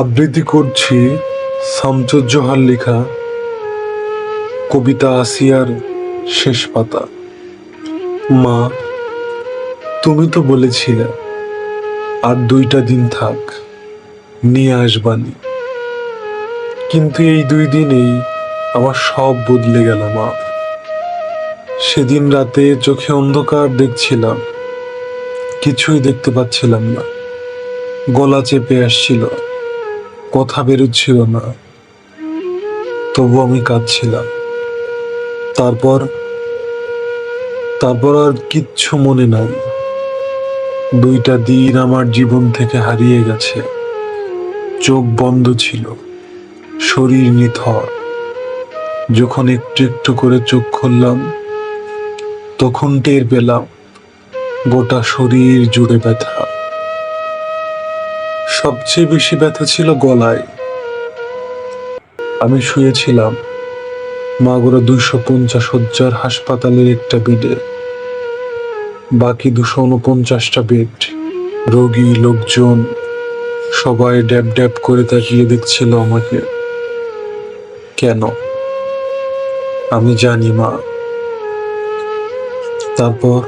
আবৃত্তি করছি শামসুজ্জোহার লেখা কবিতা আসিয়ার শেষ পাতা। মা, তুমি তো বলেছিলে, আর দুইটা দিন থাক, নিয়ে আসবানি। কিন্তু এই দুই দিনেই আমার সব বদলে গেল মা। সেদিন রাতে চোখে অন্ধকার দেখছিলাম, কিছুই দেখতে পাচ্ছিলাম না। গলা চেপে আসছিল। কথা বেরোচ্ছিল না। তবু আমি কাঁদছিলাম। তারপর তারপর আর কিচ্ছু মনে নাই। দুইটা দিন আমার জীবন থেকে হারিয়ে গেছে। চোখ বন্ধ ছিল, শরীর নিথর। যখন একটু একটু করে চোখ খুললাম, তখন টের পেলাম, গোটা শরীর জুড়ে ব্যথা। সবচেয়ে বেশি ব্যথা ছিল গলায়। আমি শুয়েছিলাম। মাগুরা দুইশো পঞ্চাশ হজ্জার হাসপাতালের একটা বেডে। বাকি দুশো উনপঞ্চাশটা বেড। রোগী, লোকজন, সবাই ড্যাব ড্যাব করে তাকিয়ে দেখছিল আমাকে। কেন? আমি জানি, মা। তারপর?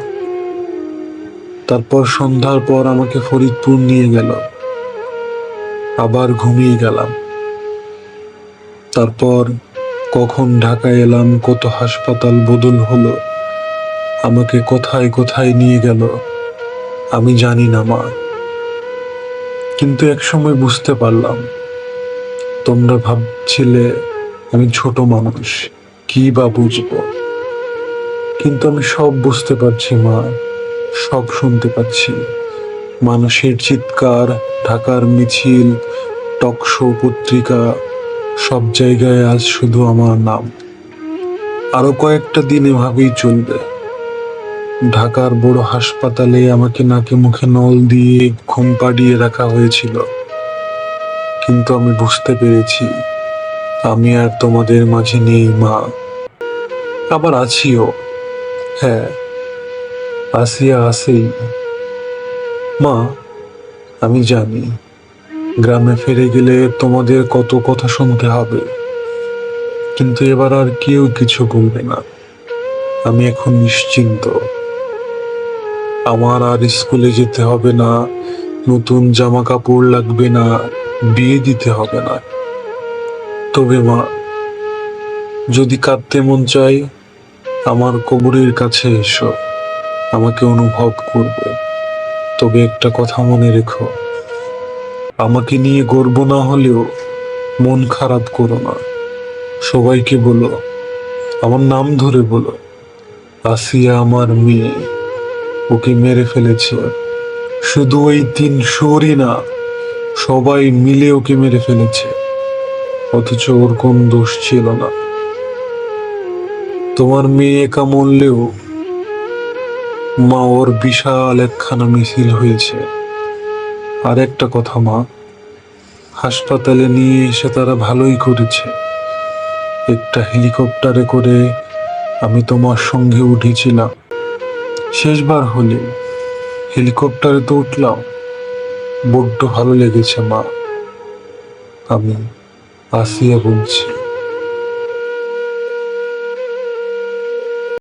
তারপর সন্ধ্যার পর আমাকে ফরিদপুর নিয়ে গেল। আবার ঘুমিয়ে গেলাম। তারপর কখন ঢাকায় এলাম, কত হাসপাতাল বদল হলো, আমাকে কোথায় কোথায় নিয়ে গেল, আমি জানি না মা। কিন্তু এক সময় বুঝতে পারলাম, তোমরা ভাবছিলে আমি ছোট মানুষ, কি বা বুঝব? কিন্তু আমি সব বুঝতে পারছি মা, সব শুনতে পাচ্ছি। মানুষের চিৎকার, ঢাকার মিছিল টকশো পত্রিকা, সব জায়গায় আজ শুধু আমার নাম। আরও কয়েকটা দিন এভাবেই চলবে। ঢাকার বড় হাসপাতালে আমাকে নাকে মুখে নল দিয়ে ঘুম পাড়িয়ে রাখা হয়েছিল। কিন্তু আমি বুঝতে পেরেছি, আমি আর তোমাদের মাঝে নেই মা। আবার আছিও। হ্যাঁ আসিয়া আসেই। মা, আমি জানি গ্রামে ফিরে গেলে তোমাদের কত কথা শুনতে হবে, কিন্তু এবার আর কেউ কিছু বলবে না। আমি এখন নিশ্চিন্ত। আমার আর স্কুলে যেতে হবে না, নতুন জামা কাপড় লাগবে না, বিয়ে দিতে হবে না। তবে মা, যদি কাঁদতে মন চাই আমার কবরের কাছে এসো, আমাকে অনুভব করবে। তবে একটা কথা মনে রেখো। আমাকে নিয়ে গর্ব না হলেও মন খারাপ করো না। সবাইকে বলো, আমার নাম ধরে বলো, আসিয়া আমার মেয়ে, ওকে মেরে ফেলেছে। শুধু ওই তিন শোরই না, সবাই মিলে ওকে মেরে ফেলেছে। অথচ ওর কোন দোষ ছিল না। তোমার মেয়ে একা মরলেও মা, ওর বিশাল একখানা মিছিল হয়েছে। আর একটা কথা, মা, হাসপাতালে নিয়ে এসে তারা ভালোই করেছে। একটা হেলিকপ্টারে করে আমি তোমার সঙ্গে উঠেছিলাম। শেষবার হলে হেলিকপ্টারে তো উঠলাম। বড্ড ভালো লেগেছে, মা। আমি আসিয়া বলছি।